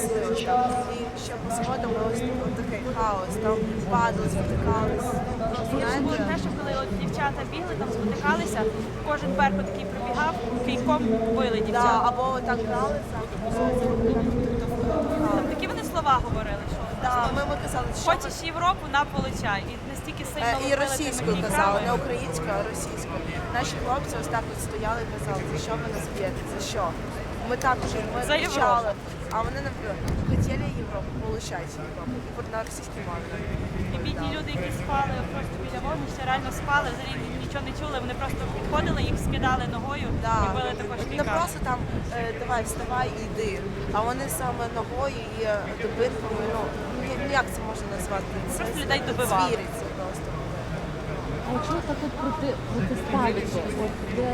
щасливі. Там. І ще по сходам ось такий хаос, там падали, спотикались. Гірше було те, що коли от дівчата бігли, там спотикалися, кожен беркут такий прибігав, кийком били Да, або так гралися, Там такі вони слова говорили, що Да, ми, ми казали, що хочеш Європу на получай. І настільки сильно Е, І лупили російською тими казали, кійками. не українською, а російською. Наші хлопці ось так от стояли і казали, за що ви нас б'єте, за що? Ми також ми За кричали, а вони не хотіли Європу, получайте Європу. І на російській мові. І бідні люди, які спали просто біля вогнища, реально спали, взагалі нічого не чули. Вони просто підходили, їх скидали ногою Да. і били також Не просто там е, давай вставай і йди, а вони саме ногою і е, добитками, ну ну, як це можна назвати? Це Просто людей добивали. звіриться просто. А якщо так от проти, протиставити, от ви,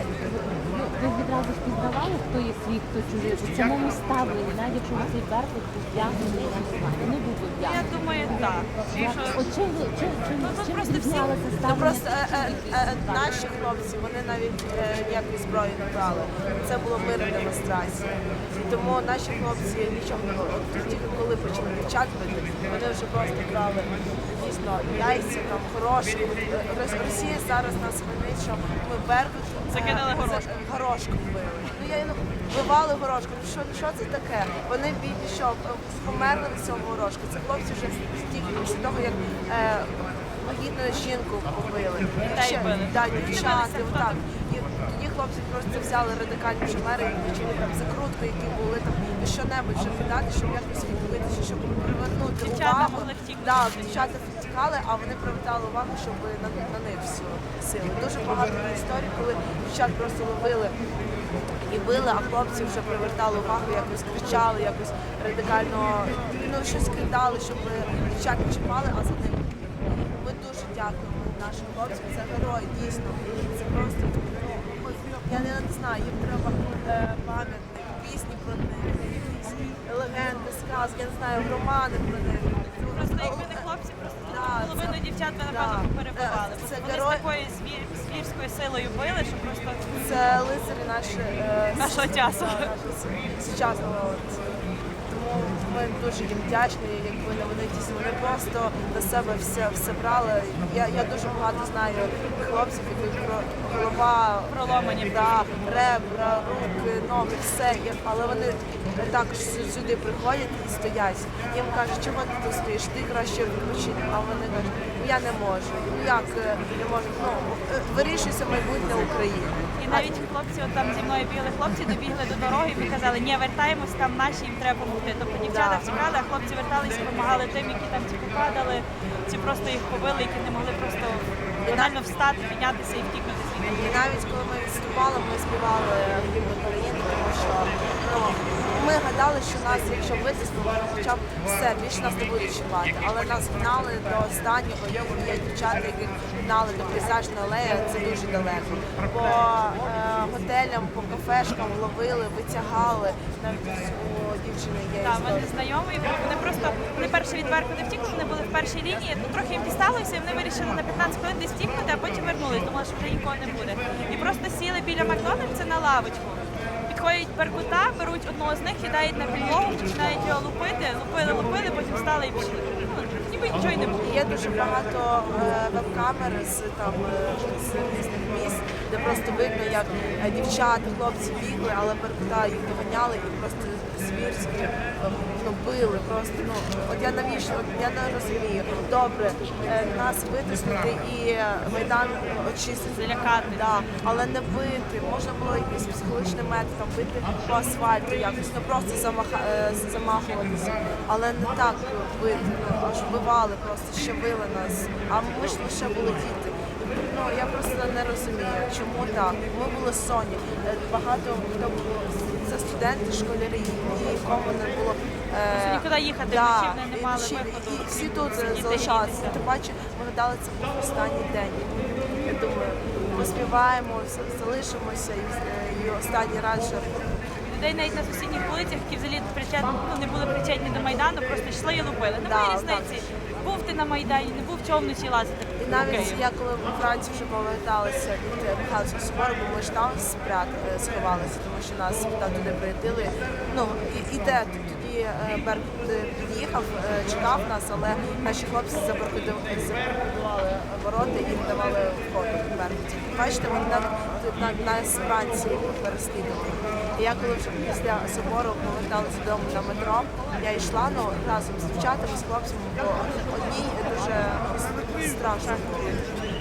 ви відразу впізнавали, хто є свій, хто чужий, у самому ставленні, навіть якщо цей беркут я не знаю, не був Я думаю, так. От чим, ви- чим, чим, Ну, тут чим просто всі- відрізнялося Ну ставлення? просто е, е, е, наші хлопці вони навіть е, ніякої зброї не брали. Це було мирна демонстрація. І тому наші хлопці нічого не було. От дівчат бити, вони вже просто брали дійсно яйця, там горошку. Рос- Росія зараз нас винить, що ми беркут е, Закинули горошку. горошком били. Ну я вбивали горошку. Ну що, що це таке? Вони бідні, що е, померли від цього горошку. Це хлопці вже стільки після того, як е, вагітну жінку побили. Ще- Да, Кинулися дівчата, так. І тоді хлопці просто взяли радикальні шумери і почали там закрутки, які були там і що-небудь, щоб кидати, щоб якось привернути Дівчата могли втікнути. Да, дівчата втікали, а вони привертали увагу, щоб на, на них всю силу. Дуже багато історій, коли дівчат просто ловили і били, а хлопці вже привертали увагу, якось кричали, якось радикально ну, щось кидали, щоб дівчат не чіпали, а за ними. Ми дуже дякуємо нашим хлопцям. Це герої, дійсно. Це просто ну, я не знаю, їм треба е, пам'ятник, пісні про них, легенди, сказки, я не знаю, романи про них. Просто якби не хлопці, просто Да, половину це- дівчат да. напевно Бо це вони з такою звір- звірською силою били, що просто Це лицарі наші е, Нашого часу. да, сучасного. от. Тому ми дуже їм вдячні, якби не вони дійсно вони просто на себе все, все брали. Я, я дуже багато знаю хлопців, які про голова Проломані. да, ребра, руки, ноги, все. І- Але вони також сюди приходять і стоять. Їм кажуть, чого ти тут стоїш? Ти краще відпочинь. А вони кажуть, «Ну, я не можу. Ну як е, не можу? Ну е, вирішується майбутнє України. І навіть хлопці, от там зі мною бігли хлопці, добігли до дороги і казали, ні, вертаємось, там наші їм треба допомогти. Тобто дівчата втікали, а хлопці верталися, допомагали тим, які там ці попадали, ці просто їх побили, які не могли просто банально встати, піднятися і втікнути звідти. І навіть коли ми відступали, ми співали гімн України, тому що ну, ми гадали, що нас, якщо витиснемо, ну, хоча б все, більше нас не будуть чіпати. Але нас гнали до останнього. Є, є дівчата, які гнали до пейзажної алеї, це дуже далеко. По е, готелям, по кафешкам ловили, витягали. Навіть у дівчини є Так, історія. вони знайомі, вони просто вони перші від Берку не втікли, вони були в першій лінії, ну трохи їм дісталося, і вони вирішили на 15 хвилин десь втікнути, а потім вернулись, думали, що вже нікого не буде. І просто сіли біля Макдональдса на лавочку. Підходять беркута, беруть одного з них, кидають на підлогу, починають його лупити, лупили, лупили, потім встали і пішли. Ну, ніби нічого й не було. Є дуже багато е, веб-камер з там е, з різних місць, де просто видно, як е, дівчата, хлопці бігли, але беркута їх доганяли і просто звірськи е, ну, били. Просто ну от я навіщо? Я не розумію. Добре, е, нас витиснути і майдан очистити. Залякати. Да, але не бити. Можна було якийсь психологічний метод там бити по асфальту, якось не просто замаха, е, замахуватися, але не так бити. Ну, аж вбивали, просто щавили нас. А ми ж лише були діти. Ну я просто не розумію, чому так. Ми були сонні. Е, Багато хто було це студенти, школярі, нікому не було. Е, нікуди їхати, да, вночі вони не мали вночі, виходу. І всі тут Сидіти, залишалися. грітися. паче ми гадали, це був останній день. Я думаю, ми співаємо, залишимося і, і останній раз ще Людей навіть на сусідніх вулицях, які взагалі причет, ну, не були причетні до Майдану, просто йшли і лупили. Немає Да, різниці. Був ти на Майдані, не був чого вночі лазити. І навіть я коли у Франції вже поверталася від е, Михайловського собору, бо ми ж там спрят, е, сховалися, тому що нас там туди прилетіли. Ну і, і де тоді е, Беркут е, під'їхав, е, чекав нас, але наші хлопці забаркоду- забаркодували ворота і не давали входу в Беркуті. Бачите, вони навіть на, нас вранці переслідували. І я коли вже після собору поверталася додому на метро, я йшла ну, разом з дівчатами, з хлопцями, бо одній дуже страшно.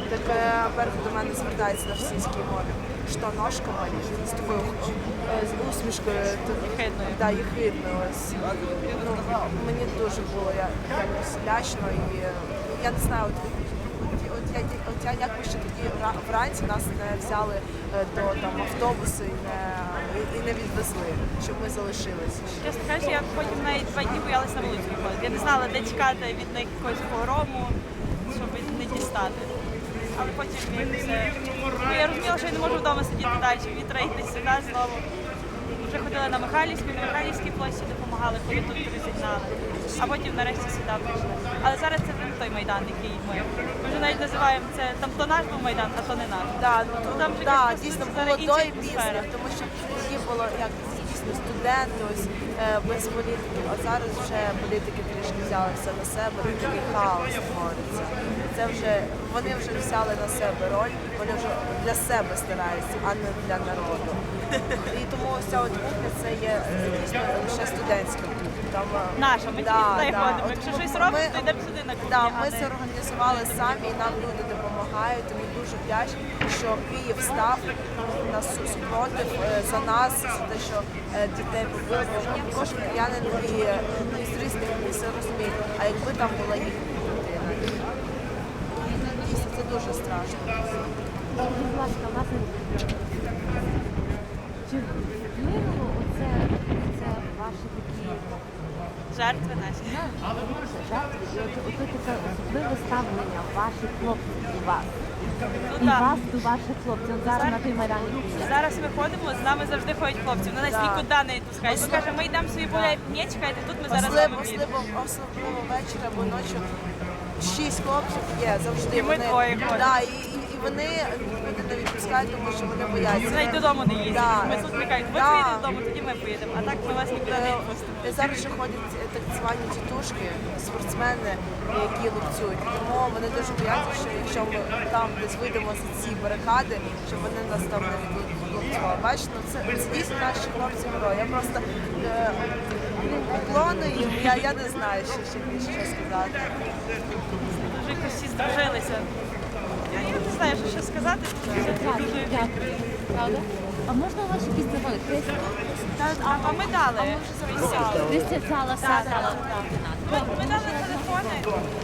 Так е, Беркут до мене звертається на російській мові. Що ножка мені з такою е, з усмішкою. Да, єхидною. ось. Ну, мені дуже було я, якось лячно і я не знаю, от, я, я як би ще тоді вранці нас не взяли е, до там автобусу і не, і, не відвезли, щоб ми залишилися. Чесно кажучи, я потім навіть два дні боялася на вулицю. Я не знала, де чекати від якогось погрому, щоб не дістати. Але потім якось... е, ну, я розуміла, що я не можу вдома сидіти далі, вітра йти сюди знову. Вже ходили на Михайлівську, на Михайлівській площі допомагали, коли тут розігнали. А потім нарешті сюди прийшли. Але зараз це вже не той майдан, який ми. Ми вже навіть називаємо це там то наш був майдан, а то не наш. Да, ну, Там вже да, дійсно було до і після, тому що тоді було як дійсно студенти, ось без політиків, а зараз вже політики трішки взяли все на себе, такий хаос твориться. Це вже вони вже взяли на себе роль, вони вже для себе стараються, а не для народу. І тому ця от кухня це є е, дійсно лише студентська кухня. Там, е, Наша, ми тільки туди ходимо. Якщо ми- щось робимо, то йдемо сюди на кухню. Да, ми це організували самі, і нам люди допомагають. Ми дуже вдячні, що Київ став на супротив е, за нас, за те, що е, дітей побили. Бо Кожен киянин і е, ну, і туристи і все розуміють. А якби там була їхня дитина, ну, дійсно це дуже страшно. Будь ласка, власне, чи вплинуло оце, це ваші такі Жертви наші. жертви, і от, от таке особливе ставлення ваших хлопців до вас Ну, і так. вас до ваших хлопців. Зараз на той майдані. Зараз ми ходимо, з нами завжди ходять хлопці. Вони нас нікуди не відпускають. Ми кажемо, ми йдемо собі гуляємо, ні, чекайте, тут ми зараз з Особливо, підемо. особливо, особливо ввечері або ночі. Шість хлопців є завжди. І ми вони, двоє ходимо. да, і, і, і вони люди не відпускають, тому що вони бояться. Навіть додому не їздять. Да. Ми тут кажуть, ви Да. поїдете додому, тоді ми поїдемо. А так ми вас нікуди не Е, відпустимо. Зараз ще ходять е, так звані тітушки, спортсмени, які лупцюють. Тому вони дуже бояться, що якщо ми там десь вийдемо за ці барикади, щоб вони нас там не відлупцювали. Бачите, ну, це, це дійсно наші хлопці герої. Я просто е, поклону їм, я, я не знаю, що, ще більше що сказати. Дуже якось всі здружилися. Я, не знаю, що ще сказати. Правда? А можна у вас якісь заводи? А, ми дали. Вже. Десь ця ми дали телефони.